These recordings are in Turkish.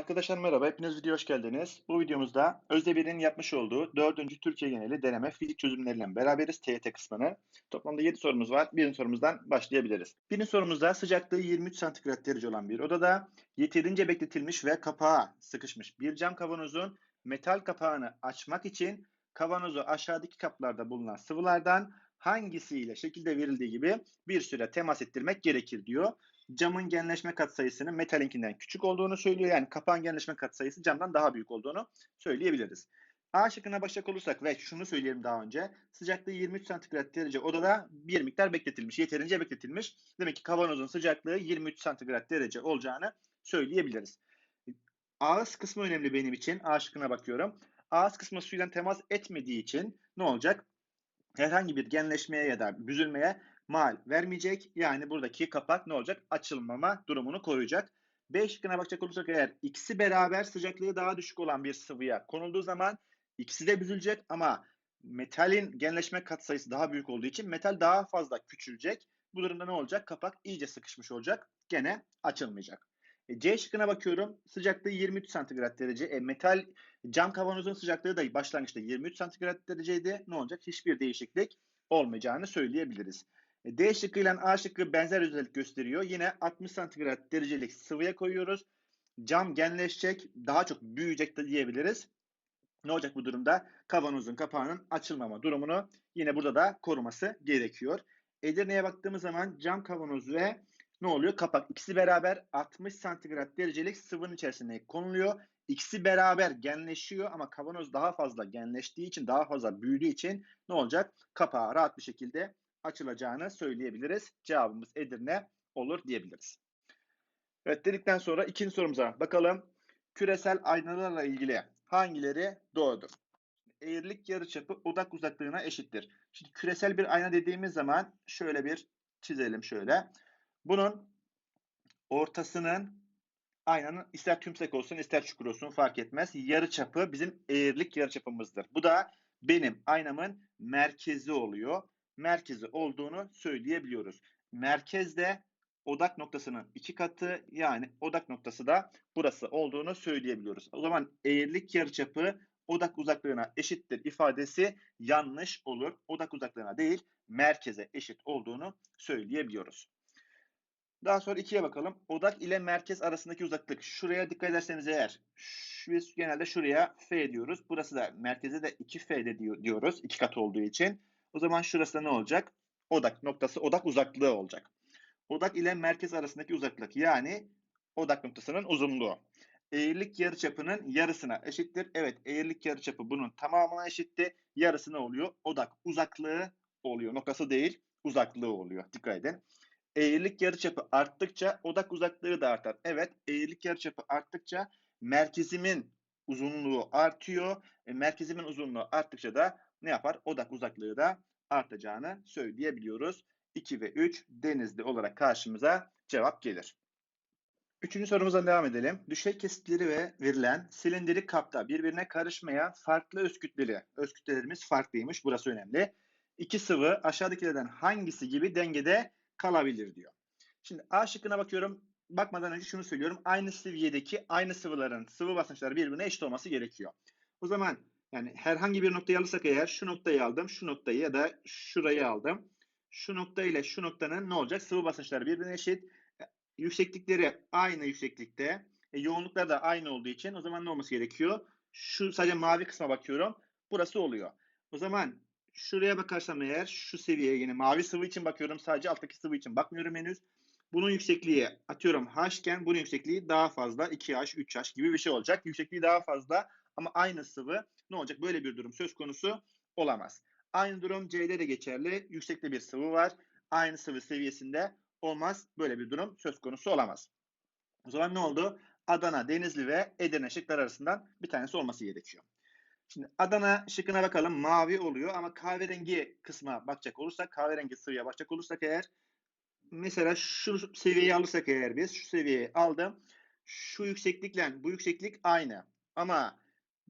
Arkadaşlar merhaba, hepiniz videoya hoş geldiniz. Bu videomuzda Özdebir'in yapmış olduğu 4. Türkiye geneli deneme fizik çözümleriyle beraberiz TYT kısmını. Toplamda 7 sorumuz var. Birinci sorumuzdan başlayabiliriz. Birinci sorumuzda sıcaklığı 23 santigrat derece olan bir odada yeterince bekletilmiş ve kapağı sıkışmış bir cam kavanozun metal kapağını açmak için kavanozu aşağıdaki kaplarda bulunan sıvılardan hangisiyle şekilde verildiği gibi bir süre temas ettirmek gerekir diyor camın genleşme katsayısının metalinkinden küçük olduğunu söylüyor. Yani kapağın genleşme katsayısı camdan daha büyük olduğunu söyleyebiliriz. A şıkkına başlayacak olursak ve şunu söyleyelim daha önce. Sıcaklığı 23 santigrat derece odada bir miktar bekletilmiş. Yeterince bekletilmiş. Demek ki kavanozun sıcaklığı 23 santigrat derece olacağını söyleyebiliriz. Ağız kısmı önemli benim için. A şıkkına bakıyorum. Ağız kısmı suyla temas etmediği için ne olacak? Herhangi bir genleşmeye ya da büzülmeye mal vermeyecek. Yani buradaki kapak ne olacak? Açılmama durumunu koruyacak. B şıkkına bakacak olursak eğer ikisi beraber sıcaklığı daha düşük olan bir sıvıya konulduğu zaman ikisi de büzülecek ama metalin genleşme katsayısı daha büyük olduğu için metal daha fazla küçülecek. Bu durumda ne olacak? Kapak iyice sıkışmış olacak. Gene açılmayacak. E, C şıkkına bakıyorum. Sıcaklığı 23 santigrat derece. E, metal cam kavanozun sıcaklığı da başlangıçta 23 santigrat dereceydi. Ne olacak? Hiçbir değişiklik olmayacağını söyleyebiliriz. E, D şıkkı A şıkkı benzer özellik gösteriyor. Yine 60 santigrat derecelik sıvıya koyuyoruz. Cam genleşecek, daha çok büyüyecek de diyebiliriz. Ne olacak bu durumda? Kavanozun kapağının açılmama durumunu yine burada da koruması gerekiyor. Edirne'ye baktığımız zaman cam kavanoz ve ne oluyor? Kapak ikisi beraber 60 santigrat derecelik sıvının içerisine konuluyor. İkisi beraber genleşiyor ama kavanoz daha fazla genleştiği için, daha fazla büyüdüğü için ne olacak? Kapağı rahat bir şekilde açılacağını söyleyebiliriz. Cevabımız Edirne olur diyebiliriz. Evet dedikten sonra ikinci sorumuza bakalım. Küresel aynalarla ilgili hangileri doğrudur? Eğrilik yarıçapı odak uzaklığına eşittir. Şimdi küresel bir ayna dediğimiz zaman şöyle bir çizelim şöyle. Bunun ortasının aynanın ister tümsek olsun ister çukur olsun fark etmez. Yarıçapı bizim eğrilik yarıçapımızdır. Bu da benim aynamın merkezi oluyor merkezi olduğunu söyleyebiliyoruz. Merkezde odak noktasının iki katı yani odak noktası da burası olduğunu söyleyebiliyoruz. O zaman eğrilik yarıçapı odak uzaklığına eşittir ifadesi yanlış olur. Odak uzaklığına değil merkeze eşit olduğunu söyleyebiliyoruz. Daha sonra ikiye bakalım. Odak ile merkez arasındaki uzaklık. Şuraya dikkat ederseniz eğer biz genelde şuraya F diyoruz. Burası da merkeze de 2F de diyoruz. iki kat olduğu için. O zaman şurası ne olacak? Odak noktası odak uzaklığı olacak. Odak ile merkez arasındaki uzaklık yani odak noktasının uzunluğu. Eğrilik yarıçapının yarısına eşittir. Evet eğrilik yarıçapı bunun tamamına eşitti. Yarısı ne oluyor? Odak uzaklığı oluyor. Noktası değil uzaklığı oluyor. Dikkat edin. Eğrilik yarıçapı arttıkça odak uzaklığı da artar. Evet eğrilik yarıçapı arttıkça merkezimin uzunluğu artıyor. E, merkezimin uzunluğu arttıkça da ne yapar? Odak uzaklığı da artacağını söyleyebiliyoruz. 2 ve 3 denizli olarak karşımıza cevap gelir. Üçüncü sorumuza devam edelim. Düşey kesitleri ve verilen silindirik kapta birbirine karışmayan farklı öz kütleli, öz kütlelerimiz farklıymış. Burası önemli. İki sıvı aşağıdakilerden hangisi gibi dengede kalabilir diyor. Şimdi A şıkkına bakıyorum. Bakmadan önce şunu söylüyorum. Aynı seviyedeki aynı sıvıların sıvı basınçları birbirine eşit olması gerekiyor. O zaman yani herhangi bir noktayı alırsak eğer şu noktayı aldım, şu noktayı ya da şurayı aldım. Şu nokta ile şu noktanın ne olacak? Sıvı basınçları birbirine eşit. E, yükseklikleri aynı yükseklikte. E, yoğunluklar da aynı olduğu için o zaman ne olması gerekiyor? Şu sadece mavi kısma bakıyorum. Burası oluyor. O zaman şuraya bakarsam eğer şu seviyeye yine mavi sıvı için bakıyorum. Sadece alttaki sıvı için bakmıyorum henüz. Bunun yüksekliği atıyorum h iken bunun yüksekliği daha fazla 2h, 3h gibi bir şey olacak. Yüksekliği daha fazla ama aynı sıvı ne olacak? Böyle bir durum söz konusu olamaz. Aynı durum C'de de geçerli. Yüksekte bir sıvı var. Aynı sıvı seviyesinde olmaz. Böyle bir durum söz konusu olamaz. O zaman ne oldu? Adana, Denizli ve Edirne şıklar arasından bir tanesi olması gerekiyor. Şimdi Adana şıkkına bakalım. Mavi oluyor ama kahverengi kısma bakacak olursak, kahverengi sıvıya bakacak olursak eğer mesela şu seviyeyi alırsak eğer biz şu seviyeyi aldım. Şu yükseklikle bu yükseklik aynı. Ama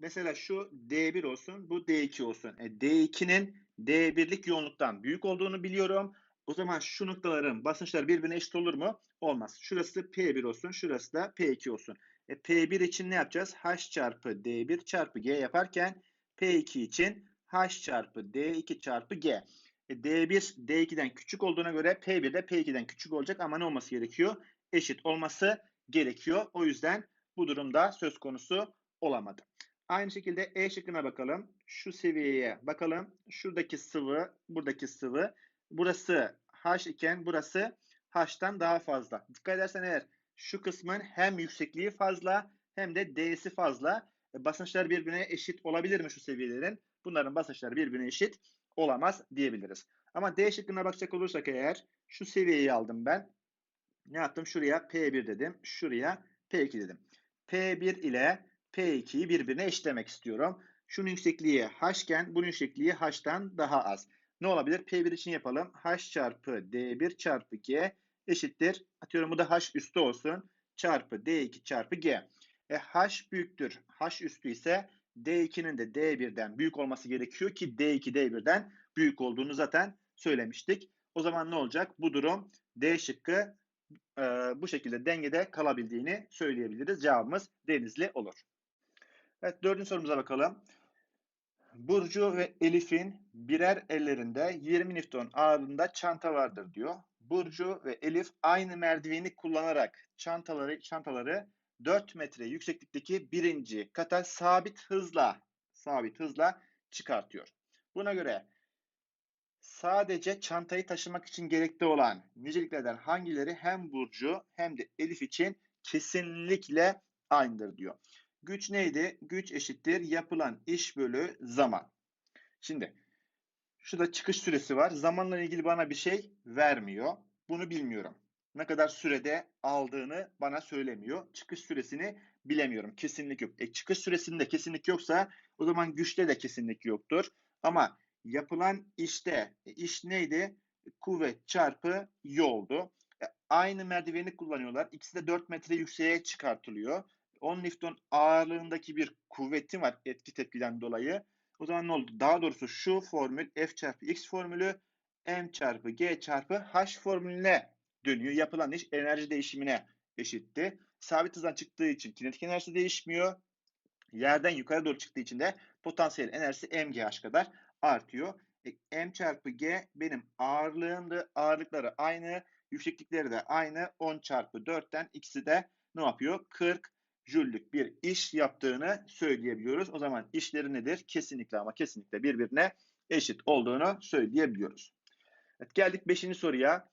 mesela şu D1 olsun, bu D2 olsun. E, D2'nin D1'lik yoğunluktan büyük olduğunu biliyorum. O zaman şu noktaların basınçları birbirine eşit olur mu? Olmaz. Şurası P1 olsun, şurası da P2 olsun. E, P1 için ne yapacağız? H çarpı D1 çarpı G yaparken P2 için H çarpı D2 çarpı G. E, D1 D2'den küçük olduğuna göre P1 de P2'den küçük olacak ama ne olması gerekiyor? Eşit olması gerekiyor. O yüzden bu durumda söz konusu olamadı. Aynı şekilde E şıkkına bakalım. Şu seviyeye bakalım. Şuradaki sıvı, buradaki sıvı. Burası H iken burası H'tan daha fazla. Dikkat edersen eğer şu kısmın hem yüksekliği fazla hem de D'si fazla. E, basınçlar birbirine eşit olabilir mi şu seviyelerin? Bunların basınçları birbirine eşit olamaz diyebiliriz. Ama D şıkkına bakacak olursak eğer şu seviyeyi aldım ben. Ne yaptım? Şuraya P1 dedim. Şuraya P2 dedim. P1 ile P2'yi birbirine eşitlemek istiyorum. Şunun yüksekliği H iken bunun yüksekliği H'tan daha az. Ne olabilir? P1 için yapalım. H çarpı D1 çarpı G eşittir. Atıyorum bu da H üstü olsun. Çarpı D2 çarpı G. E, H büyüktür. H üstü ise D2'nin de D1'den büyük olması gerekiyor ki D2 D1'den büyük olduğunu zaten söylemiştik. O zaman ne olacak? Bu durum D şıkkı e, bu şekilde dengede kalabildiğini söyleyebiliriz. Cevabımız denizli olur. Evet dördüncü sorumuza bakalım. Burcu ve Elif'in birer ellerinde 20 Newton ağırlığında çanta vardır diyor. Burcu ve Elif aynı merdiveni kullanarak çantaları çantaları 4 metre yükseklikteki birinci kata sabit hızla sabit hızla çıkartıyor. Buna göre sadece çantayı taşımak için gerekli olan niceliklerden hangileri hem Burcu hem de Elif için kesinlikle aynıdır diyor. Güç neydi? Güç eşittir yapılan iş bölü zaman. Şimdi şurada çıkış süresi var. Zamanla ilgili bana bir şey vermiyor. Bunu bilmiyorum. Ne kadar sürede aldığını bana söylemiyor. Çıkış süresini bilemiyorum. Kesinlik yok. E, çıkış süresinde kesinlik yoksa o zaman güçte de kesinlik yoktur. Ama yapılan işte e, iş neydi? Kuvvet çarpı yoldu. E, aynı merdiveni kullanıyorlar. İkisi de 4 metre yükseğe çıkartılıyor. 10 Newton ağırlığındaki bir kuvvetim var etki tepkiden dolayı. O zaman ne oldu? Daha doğrusu şu formül F çarpı X formülü M çarpı G çarpı H formülüne dönüyor. Yapılan iş enerji değişimine eşitti. Sabit hızdan çıktığı için kinetik enerjisi değişmiyor. Yerden yukarı doğru çıktığı için de potansiyel enerjisi mgh kadar artıyor. E, m çarpı g benim ağırlığımdı. Ağırlıkları aynı. Yükseklikleri de aynı. 10 çarpı 4'ten ikisi de ne yapıyor? 40 jüllük bir iş yaptığını söyleyebiliyoruz. O zaman işleri nedir? Kesinlikle ama kesinlikle birbirine eşit olduğunu söyleyebiliyoruz. Evet, geldik 5. soruya.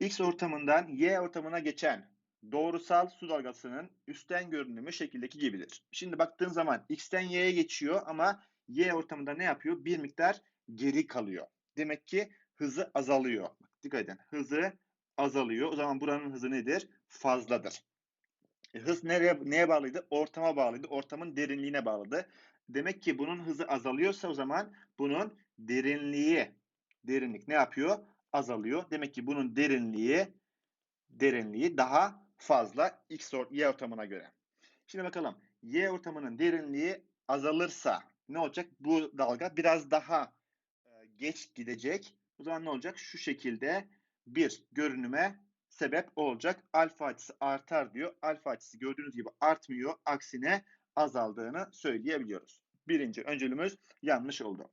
X ortamından Y ortamına geçen doğrusal su dalgasının üstten görünümü şekildeki gibidir. Şimdi baktığın zaman X'ten Y'ye geçiyor ama Y ortamında ne yapıyor? Bir miktar geri kalıyor. Demek ki hızı azalıyor. Dikkat edin. Hızı azalıyor. O zaman buranın hızı nedir? Fazladır. E, hız nereye, neye bağlıydı? Ortama bağlıydı. Ortamın derinliğine bağlıdı. Demek ki bunun hızı azalıyorsa o zaman bunun derinliği, derinlik ne yapıyor? Azalıyor. Demek ki bunun derinliği, derinliği daha fazla X or Y ortamına göre. Şimdi bakalım. Y ortamının derinliği azalırsa ne olacak? Bu dalga biraz daha e, geç gidecek. O zaman ne olacak? Şu şekilde bir görünüme sebep olacak. Alfa açısı artar diyor. Alfa açısı gördüğünüz gibi artmıyor. Aksine azaldığını söyleyebiliyoruz. Birinci öncülümüz yanlış oldu.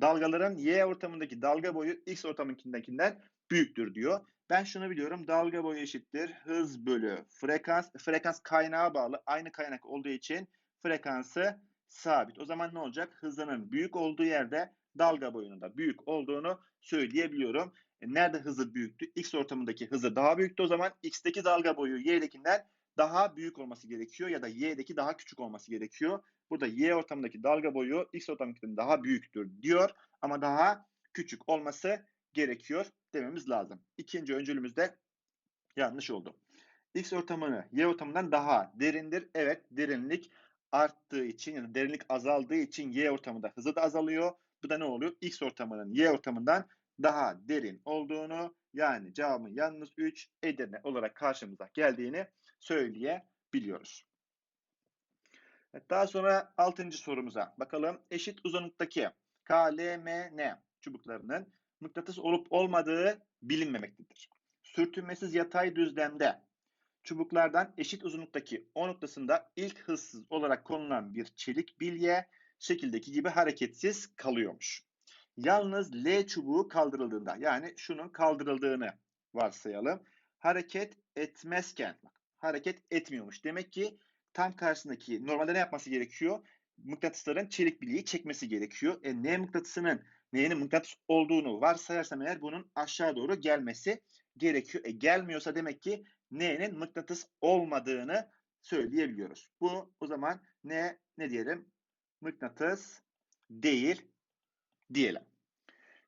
Dalgaların Y ortamındaki dalga boyu X ortamındakinden büyüktür diyor. Ben şunu biliyorum. Dalga boyu eşittir. Hız bölü frekans. Frekans kaynağa bağlı. Aynı kaynak olduğu için frekansı sabit. O zaman ne olacak? Hızının büyük olduğu yerde dalga boyunun da büyük olduğunu söyleyebiliyorum. E, nerede hızı büyüktü? X ortamındaki hızı daha büyüktü o zaman. X'teki dalga boyu Y'dekinden daha büyük olması gerekiyor ya da Y'deki daha küçük olması gerekiyor. Burada Y ortamındaki dalga boyu X ortamındakinden daha büyüktür diyor ama daha küçük olması gerekiyor dememiz lazım. İkinci öncülümüz de yanlış oldu. X ortamını Y ortamından daha derindir. Evet derinlik arttığı için yani derinlik azaldığı için Y ortamında hızı da azalıyor. Bu da ne oluyor? X ortamının Y ortamından daha derin olduğunu yani cevabın yalnız 3 Edirne olarak karşımıza geldiğini söyleyebiliyoruz. Daha sonra 6. sorumuza bakalım. Eşit uzunluktaki KLMN çubuklarının mıknatıs olup olmadığı bilinmemektedir. Sürtünmesiz yatay düzlemde çubuklardan eşit uzunluktaki O noktasında ilk hızsız olarak konulan bir çelik bilye şekildeki gibi hareketsiz kalıyormuş. Yalnız L çubuğu kaldırıldığında yani şunun kaldırıldığını varsayalım. Hareket etmezken hareket etmiyormuş. Demek ki tam karşısındaki normalde ne yapması gerekiyor? Mıknatısların çelik bilyeyi çekmesi gerekiyor. E, N mıknatısının N'nin mıknatıs olduğunu varsayarsam eğer bunun aşağı doğru gelmesi gerekiyor. E, gelmiyorsa demek ki N'nin mıknatıs olmadığını söyleyebiliyoruz. Bu o zaman N ne diyelim? Mıknatıs değil diyelim.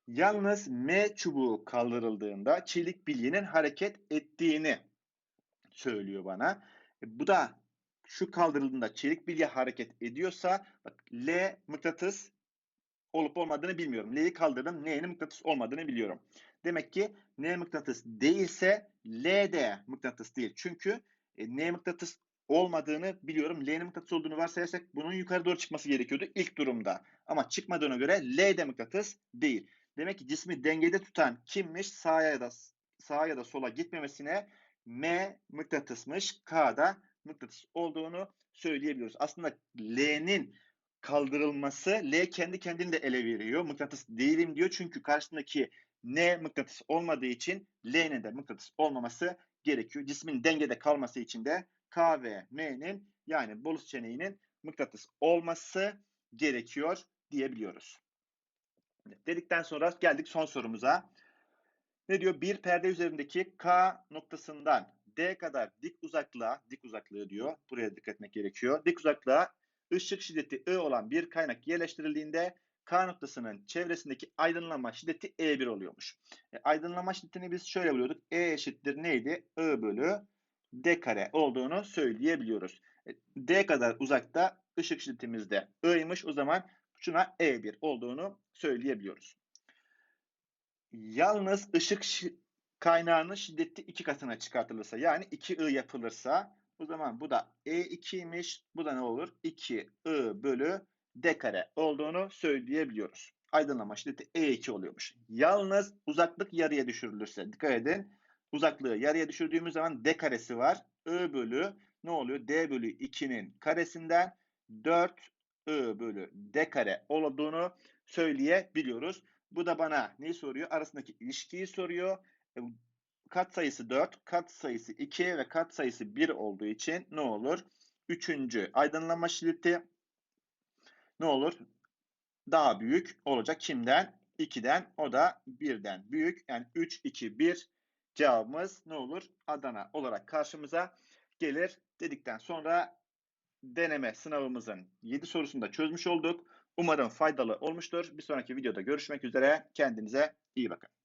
Yalnız M çubuğu kaldırıldığında çelik bilyenin hareket ettiğini söylüyor bana. E, bu da şu kaldırıldığında çelik bilye hareket ediyorsa bak L mıknatıs olup olmadığını bilmiyorum. L'yi kaldırdım. N'nin mıknatıs olmadığını biliyorum. Demek ki N mıknatıs değilse L de mıknatıs değil. Çünkü e, N mıknatıs olmadığını biliyorum. L'nin mıknatıs olduğunu varsayarsak bunun yukarı doğru çıkması gerekiyordu ilk durumda. Ama çıkmadığına göre L de mıknatıs değil. Demek ki cismi dengede tutan kimmiş? Sağa ya da sağa ya da sola gitmemesine M mıknatısmış. K da mıknatıs olduğunu söyleyebiliyoruz. Aslında L'nin kaldırılması L kendi kendini de ele veriyor. Mıknatıs değilim diyor. Çünkü karşısındaki N mıknatıs olmadığı için L'nin de mıknatıs olmaması gerekiyor. Cismin dengede kalması için de K ve M'nin yani bolus çeneğinin mıknatıs olması gerekiyor diyebiliyoruz. Dedikten sonra geldik son sorumuza. Ne diyor? Bir perde üzerindeki K noktasından D kadar dik uzaklığa, dik uzaklığı diyor. Buraya dikkat etmek gerekiyor. Dik uzaklığa ışık şiddeti I olan bir kaynak yerleştirildiğinde K noktasının çevresindeki aydınlanma şiddeti E1 oluyormuş. E, aydınlanma şiddetini biz şöyle buluyorduk. E eşittir neydi? I bölü D kare olduğunu söyleyebiliyoruz. E, D kadar uzakta ışık şiddetimiz de I'ymış. O zaman şuna E1 olduğunu söyleyebiliyoruz. Yalnız ışık kaynağının şiddeti iki katına çıkartılırsa yani 2I yapılırsa o zaman bu da E2'ymiş. Bu da ne olur? 2I bölü D kare olduğunu söyleyebiliyoruz. Aydınlanma şiddeti E2 oluyormuş. Yalnız uzaklık yarıya düşürülürse dikkat edin. Uzaklığı yarıya düşürdüğümüz zaman D karesi var. I bölü ne oluyor? D bölü 2'nin karesinden 4 I bölü D kare olduğunu söyleyebiliyoruz. Bu da bana neyi soruyor? Arasındaki ilişkiyi soruyor. Kat sayısı 4, kat sayısı 2 ve kat sayısı 1 olduğu için ne olur? Üçüncü aydınlanma şiddeti ne olur? Daha büyük olacak. Kimden? 2'den. O da 1'den büyük. Yani 3, 2, 1 cevabımız ne olur? Adana olarak karşımıza gelir dedikten sonra deneme sınavımızın 7 sorusunu da çözmüş olduk. Umarım faydalı olmuştur. Bir sonraki videoda görüşmek üzere. Kendinize iyi bakın.